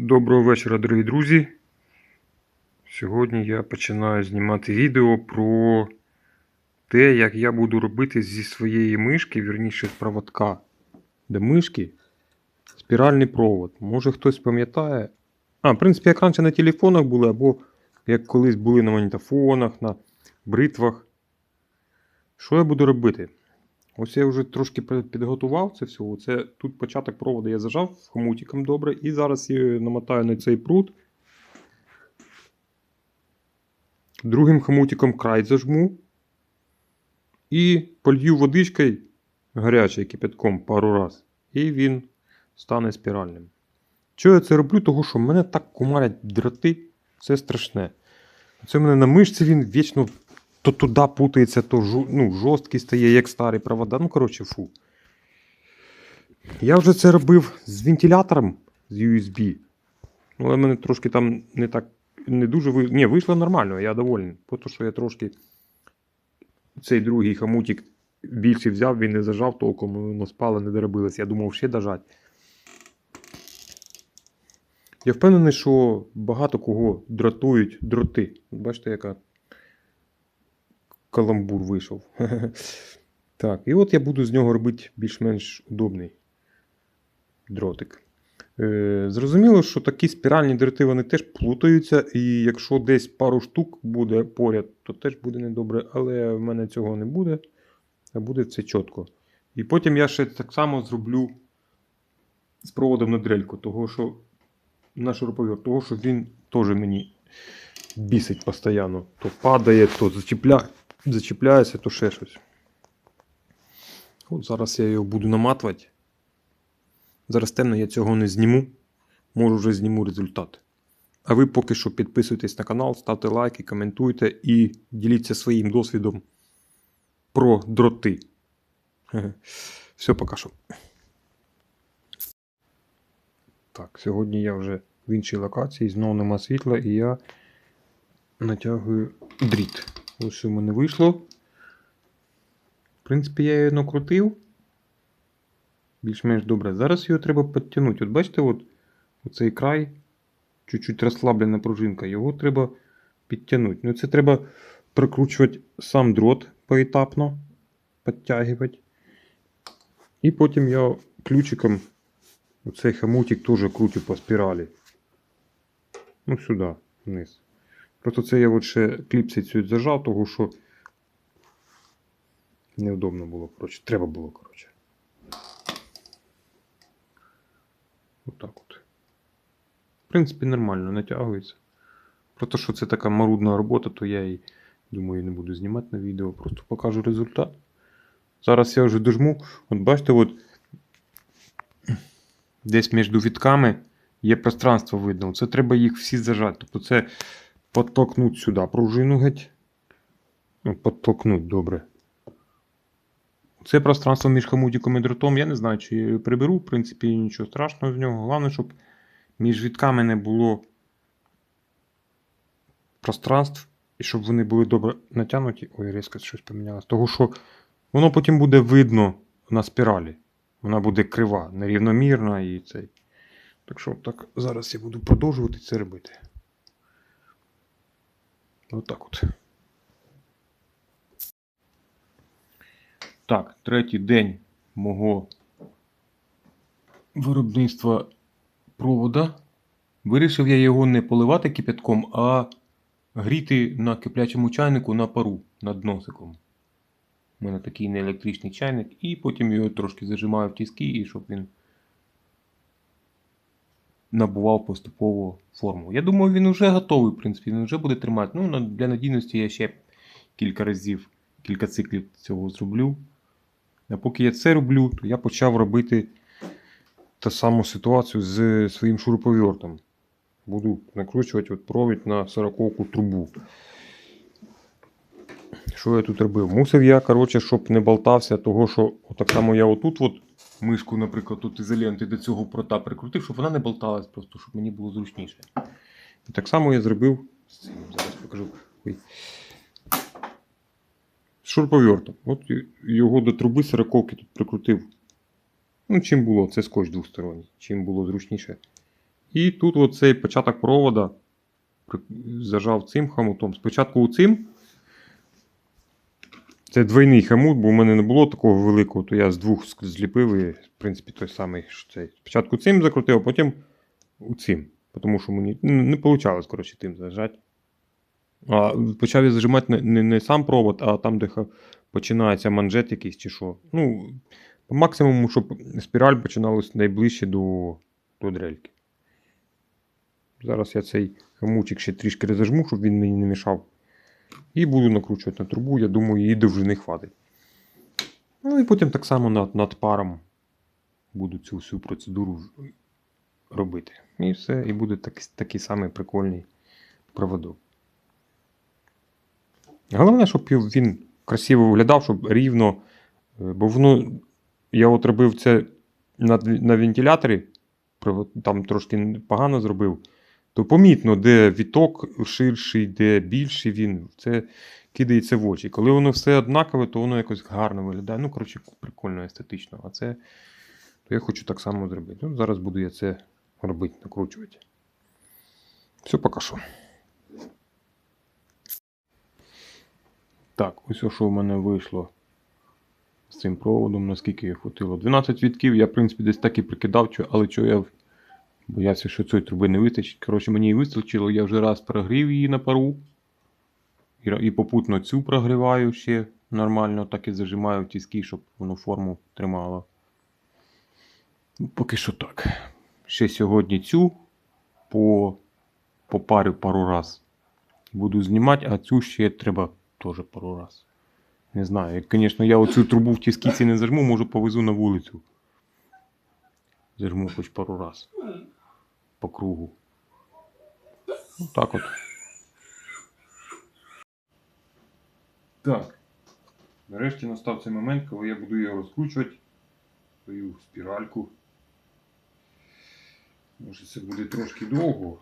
Доброго вечора, дорогі друзі. Сьогодні я починаю знімати відео про те, як я буду робити зі своєї мишки, вірніше з проводка до мишки, спіральний провод. Може хтось пам'ятає. А, в принципі, як раніше на телефонах були, або як колись були на магнітофонах, на бритвах. Що я буду робити? Ось я вже трошки підготував це все. Це тут початок проводу я зажав хомутиком добре. І зараз я намотаю на цей прут. Другим хомутиком край зажму. І полью водичкою гарячою кипятком пару раз. І він стане спіральним. Чого я це роблю? Того, що мене так кумарять дроти, це страшне. Це в мене на мишці він вічно то туди путається, то жу, ну, жорсткий стає, як старий провода. Ну, коротше, фу. Я вже це робив з вентилятором з USB. Ну, але в мене трошки там не так, не дуже. Ні, вийшло нормально, я довольний. Просто що я трошки цей другий хомутик більше взяв, він не зажав толком, воно спало, не доробилось. Я думав ще дожать. Я впевнений, що багато кого дратують дроти. Бачите, яка каламбур вийшов. Так, і от я буду з нього робити більш-менш удобний дротик. Е, зрозуміло, що такі спіральні дроти вони теж плутаються, і якщо десь пару штук буде поряд, то теж буде недобре, але в мене цього не буде, а буде це чітко. І потім я ще так само зроблю з проводом на дрельку, того що на шуруповерт, того що він теж мені бісить постійно. То падає, то зачіпля... зачіпляється, то ще щось. От зараз я його буду наматувати. Зараз темно, я цього не зніму. Може вже зніму результат. А ви поки що підписуйтесь на канал, ставте лайки, коментуйте і діліться своїм досвідом про дроти. Все, пока що. Так, сьогодні я вже в іншій локації, знову нема світла, і я натягую дріт. Ось що в мене вийшло. В принципі, я її накрутив. Більш-менш добре. Зараз його треба підтягнути. От бачите, от, оцей край, чуть-чуть розслаблена пружинка, його треба підтягнути. Ну, це треба прикручувати сам дрот поетапно, підтягувати. І потім я ключиком оцей хомутик теж крутю по спіралі. Ну, сюди, вниз. Просто це я ще кліпсицю зажав, того що неудобно було, коротше. Треба було, коротше. Отак от. В принципі, нормально натягується. Просто що це така марудна робота, то я і думаю, не буду знімати на відео, просто покажу результат. Зараз я вже дожму. От бачите, от десь між вітками є пространство видно. Це треба їх всі зажати. Тобто це подтолкнуть сюди пружину геть. Ну, подтолкнуть, добре. Це пространство між хомутиком і дротом. Я не знаю, чи приберу, в принципі, нічого страшного з нього. Головне, щоб між вітками не було пространств, і щоб вони були добре натягнуті. Ой, різко щось помінялось. Того, що воно потім буде видно на спіралі. Вона буде крива, нерівномірна і цей. Так що так, зараз я буду продовжувати це робити. Отак от. Так, третій день мого виробництва провода. Вирішив я його не поливати кипятком, а гріти на киплячому чайнику на пару над носиком. У мене такий неелектричний чайник, і потім його трошки зажимаю в тіски, і щоб він набував поступово форму. Я думаю, він вже готовий, в принципі, він вже буде тримати. Ну, для надійності я ще кілька разів, кілька циклів цього зроблю. А поки я це роблю, то я почав робити ту саму ситуацію з своїм шуруповертом. Буду накручувати от провід на 40-ку трубу. Що я тут робив? Мусив я, коротше, щоб не болтався, того що так само я отут от мишку, наприклад, тут ізоленти до цього прота прикрутив, щоб вона не болталась, просто щоб мені було зручніше. І так само я зробив з цим, зараз покажу. Ой. З шуруповертом. От його до труби 40 тут прикрутив. Ну, чим було, це скотч двосторонній. Чим було зручніше І тут оцей початок провода зажав цим хомутом. Спочатку цим. Це двойний хомут, бо в мене не було такого великого, то я з двох зліпив і, в принципі, той самий. що цей. Спочатку цим закрутив, а потім у цим. Тому що мені не вийшло, коротше, тим зажати. А почав я зажимати не, не, не сам провод, а там, де починається манжет якийсь чи що. Ну, по максимуму, щоб спіраль починалась найближче до, до дрельки. Зараз я цей хомучик ще трішки розожму, щоб він мені не мішав. І буду накручувати на трубу, я думаю, її довжини хватить. Ну і потім так само над, над паром буду цю всю процедуру робити. І все, і буде такий, такий самий прикольний проводок. Головне, щоб він красиво виглядав, щоб рівно. е, Бо воно. Я от робив це на, на вентиляторі, там трошки погано зробив. То помітно, де відток ширший, де більший він, це кидається в очі. Коли воно все однакове, то воно якось гарно виглядає. Ну, коротше, прикольно, естетично. А це то я хочу так само зробити. Ну, зараз буду я це робити, накручувати. Все, поки що. Так, ось що в мене вийшло з цим проводом, наскільки я хватило. 12 вітків, я, в принципі, десь так і прикидав, але чого я боявся, що цієї труби не вистачить. Коротше, мені і вистачило, я вже раз прогрів її на пару. І, і попутно цю прогріваю ще нормально, так і зажимаю в тіски, щоб воно форму тримало. Ну, Поки що так. Ще сьогодні цю по, парі пару раз буду знімати, а цю ще треба теж пару раз. Не знаю. Як, звісно, я оцю трубу в тіскіці не зажму, може повезу на вулицю. Зажму хоч пару раз. По кругу. Ну, так от. Так. Нарешті настав цей момент, коли я буду його розкручувати. Свою спіральку. Може це буде трошки довго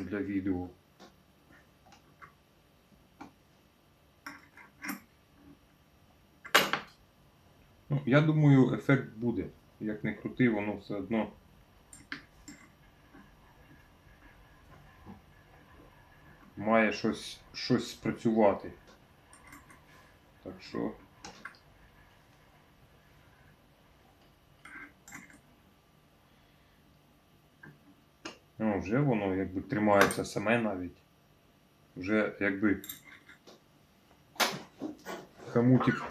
для відео. Ну, я думаю, ефект буде. Як не крути, воно все одно. Має щось, щось спрацювати. Так що. Ну, вже воно якби тримається саме навіть. Вже якби хомутик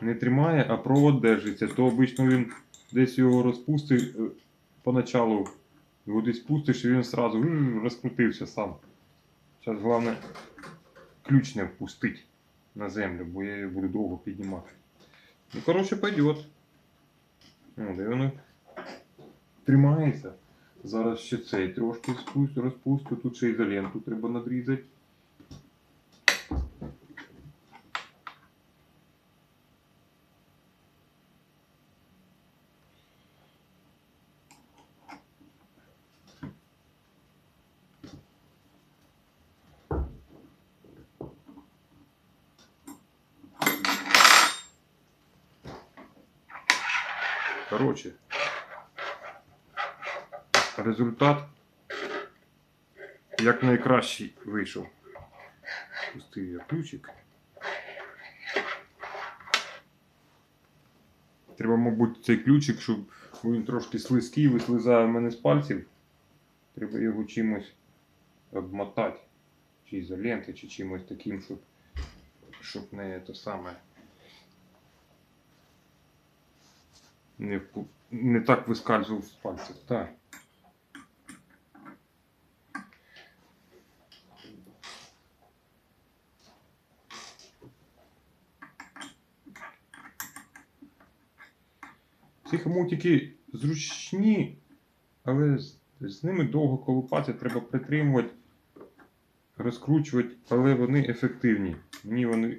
не тримає, а провод держиться, то обично він десь його розпустив е, поначалу. Його десь пустиш і він одразу розкрутився сам. Зараз головне ключ не впустити на землю, бо я її буду довго піднімати. Ну, коротше, пойдет. Ну, де воно тримається. Зараз ще цей трошки розпустю, тут ще ізоленту треба надрізати. Коротше, результат як найкращий вийшов. Пустив я ключик. Треба, мабуть, цей ключик, щоб він трошки слизький, вислизає в мене з пальців. Треба його чимось обмотати. Чи ізоленти, чи чимось таким, щоб, щоб не те саме. Не, не так вискальзував з пальців. Так. Ці хомутики зручні, але з, з ними довго колупатися, треба притримувати, розкручувати, але вони ефективні. Мені вони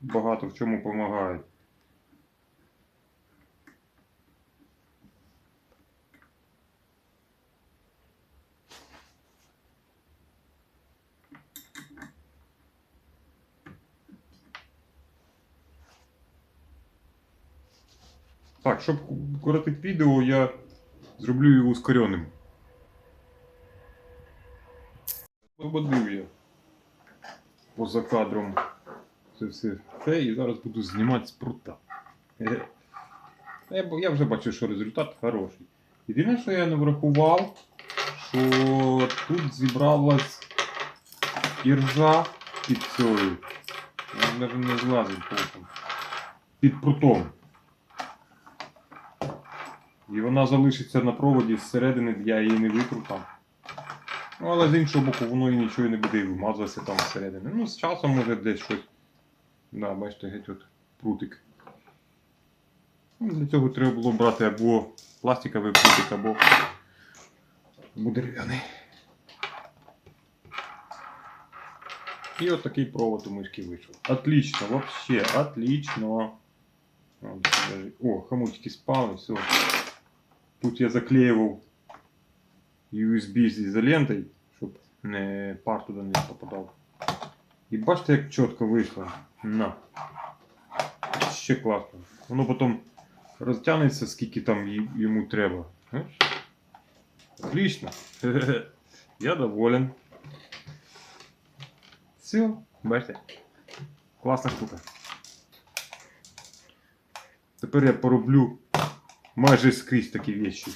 багато в чому допомагають. Так, щоб коротити відео, я зроблю його ускореним. Ободив я поза кадром це все це і зараз буду знімати з прута. Я вже бачу, що результат хороший. Єдине, що я не врахував, що тут зібралась іржа під цією. Він навіть не злазить потім. Під прутом. І вона залишиться на проводі зсередини, я її не витру там. Ну, але з іншого боку, воно і нічого не буде вимазуватися там всередині. Ну, з часом може десь щось. Да, бачите, геть от прутик. Ну, Для цього треба було брати або пластиковий прутик, або, або дерев'яний. І от такий провод у мишки вийшов. Отлично, вообще, отлично. О, хомутики спали, все. Тут я заклеював USB з ізолентою, щоб не пар туди не попадав. І бачите, як чітко вийшло. На. Ще класно. Воно потім розтягнеться, скільки там йому треба. Отлично. Я доволен. Все, бачите. Класна штука. Тепер я пороблю майже скрізь такі вещі,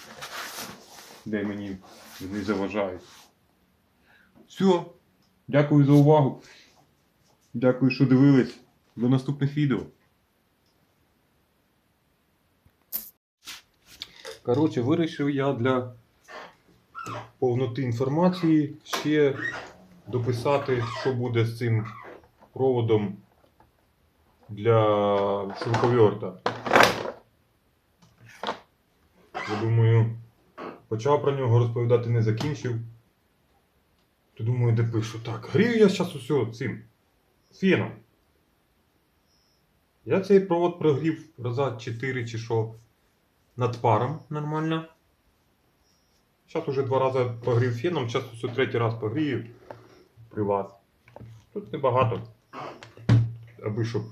де мені не заважають. Все. Дякую за увагу. Дякую, що дивились. До наступних відео. Коротше, вирішив я для повноти інформації ще дописати, що буде з цим проводом для шуруповерта. Я думаю, почав про нього розповідати, не закінчив. То думаю, де пишу. Так, грію я зараз усе цим феном. Я цей провод прогрів раза 4 чи що над паром нормально. Зараз уже два рази погрів феном, зараз усе третій раз погрію при вас. Тут небагато. Аби щоб.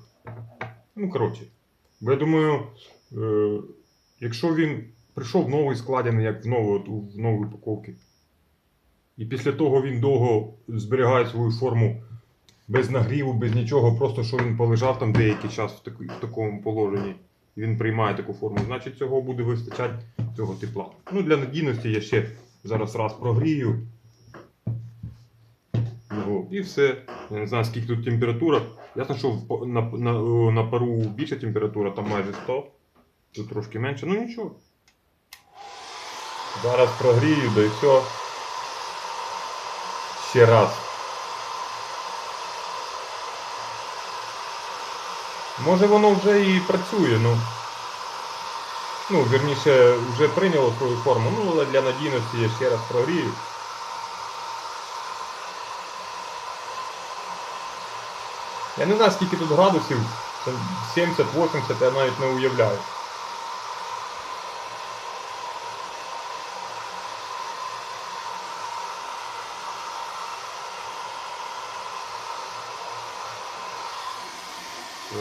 Ну, коротше. Бо я думаю, е, якщо він прийшов новий складений, як в нову, у- в новій упаковці, і після того він довго зберігає свою форму без нагріву, без нічого, просто що він полежав там деякий час в, таку- в такому положенні, і він приймає таку форму, значить цього буде вистачати цього тепла. Ну, для надійності я ще зараз раз прогрію. Його, і все. Я не знаю, скільки тут температура. Ясно, що на, на, на пару більша температура, там майже 100. Тут трошки менше, ну нічого. Зараз прогрію, да і все. Ще раз. Може воно вже і працює, ну. Ну, вірніше, вже прийняло свою форму, ну, але для надійності я ще раз прогрію. Я не знаю, скільки тут градусів, 70-80, я навіть не уявляю.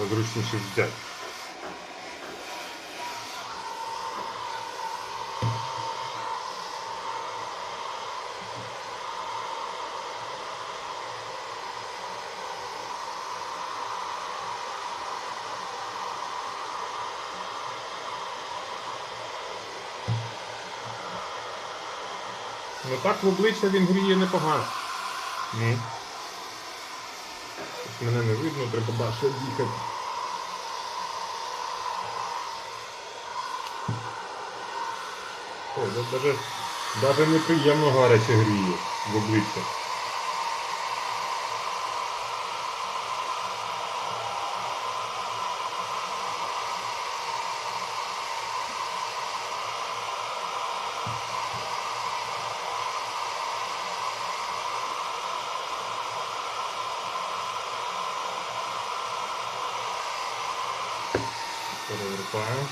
Зручніше взяти. Ну так в обличчя він гріє непогано. Ну. Ось Мене не видно, треба далі їхати. О, це даже, даже неприємно гаряче гріє в обличчя. Перевертаю.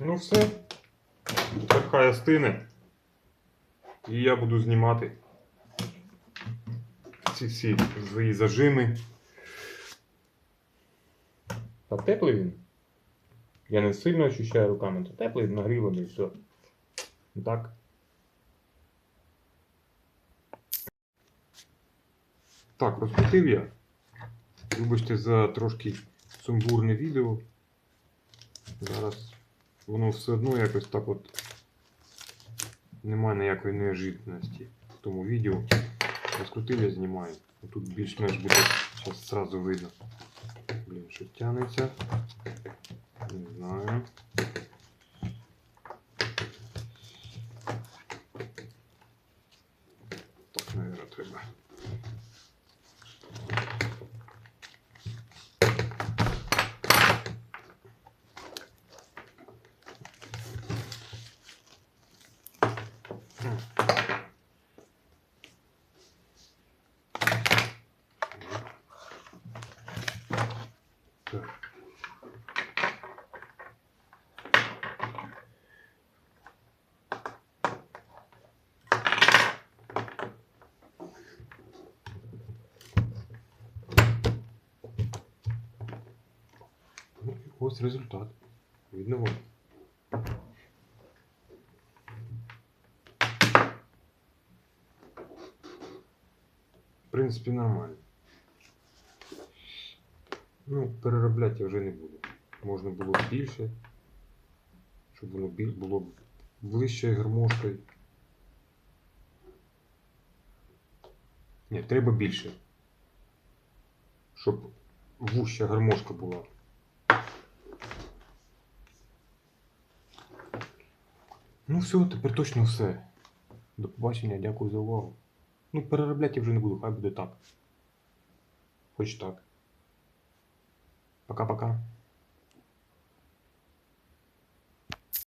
Ну все. Так хай остине. І я буду знімати ці всі свої зажими. А теплий він? Я не сильно ощущаю руками, то теплий, нагріваний, все. Так. Так, розкрутив я. Вибачте за трошки сумбурне відео. Зараз воно все одно якось так от немає ніякої неожиданності в тому відео. Розкрутили, знімаю. Тут більш-менш буде зараз зразу видно. Блін, що тянеться. Не знаю. Так, наверное, треба. Так. Ну, і ось результат. Видно вам. В принципі, нормально. Ну, переробляти я вже не буду. Можна було більше, щоб воно було ближче гармошкою. Ні, треба більше. Щоб вуща гармошка була. Ну все, тепер точно все. До побачення, дякую за увагу. Ну, переробляти я вже не буду, хай буде так. Хоч так. Пока-пока.